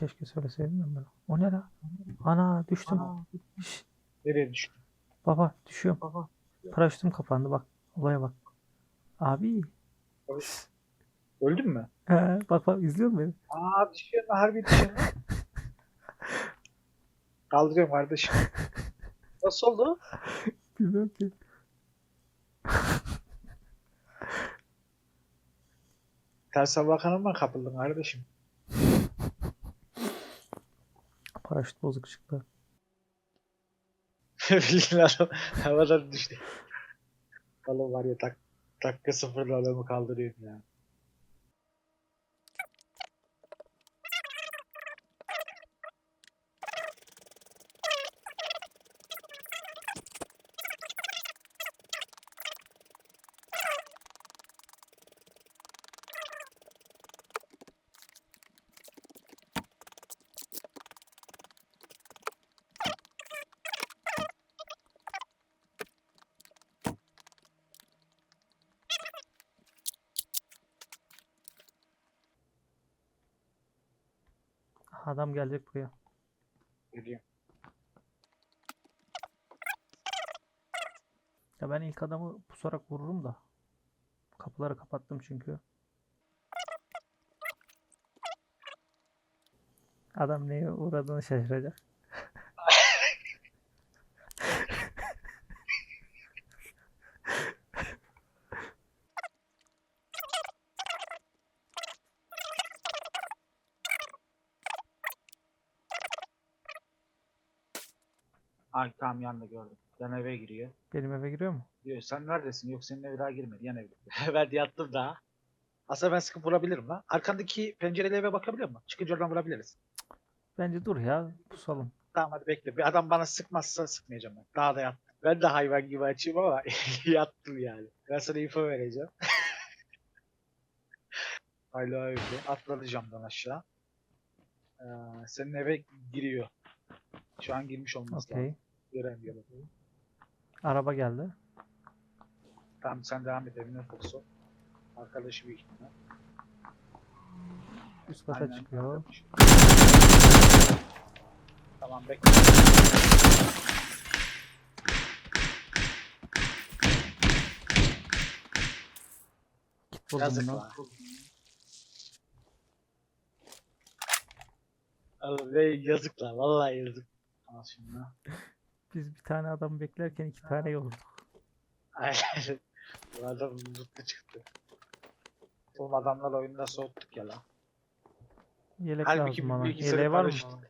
Keşke söyleseydin ben. O ne la? Ana düştüm. Ana. Nereye düştün? baba düşüyorum. Baba. Paraşütüm kapandı bak. Olaya bak. Abi. Öldün mü? He, bak bak izliyor musun beni? Aa düşüyor lan harbi düşüyor lan. Kaldırıyorum kardeşim. Nasıl oldu? Bilmiyorum ki. Ters hava kanalına kapıldın kardeşim. Paraşüt bozuk çıktı. Bildiğin adam havadan düştü. Oğlum var ya tak, dakika sıfırla adamı kaldırıyorum ya. Adam gelecek buraya. Geliyorum. Ya ben ilk adamı pusarak vururum da. Kapıları kapattım çünkü. Adam neye uğradığını şaşıracak. Ay tamam yanında gördüm. Yan eve giriyor. Benim eve giriyor mu? Diyor sen neredesin? Yok senin eve daha girmedi. Yan evde. ben yattım daha. Aslında ben sıkıp vurabilirim lan. Arkandaki pencereli eve bakabiliyor musun? Çıkınca oradan vurabiliriz. Bence dur ya pusalım. Tamam hadi bekle. Bir adam bana sıkmazsa sıkmayacağım ben. Daha da yattım. Ben de hayvan gibi açayım ama yattım yani. Ben sana info vereceğim. Hala öyle. Atladı camdan aşağı. Ee, senin eve giriyor. Şu an girmiş olması Okey. lazım. Göremiyorum. Araba geldi. Tamam sen devam et evine fokus ol. Arkadaşı büyük ihtimal. Üst kata Aynen, çıkıyor. Tamam bekle. Git buldum bunu. yazık lan. Vallahi yazık. Al şunu. Biz bir tane adam beklerken iki tane yolduk. Aynen. Bu adam mutlu çıktı. Oğlum adamlar oyundan soğuttuk ya lan. Yelek Halbuki lazım bana. bilgisayarı Yeleği var mı? paraşüt-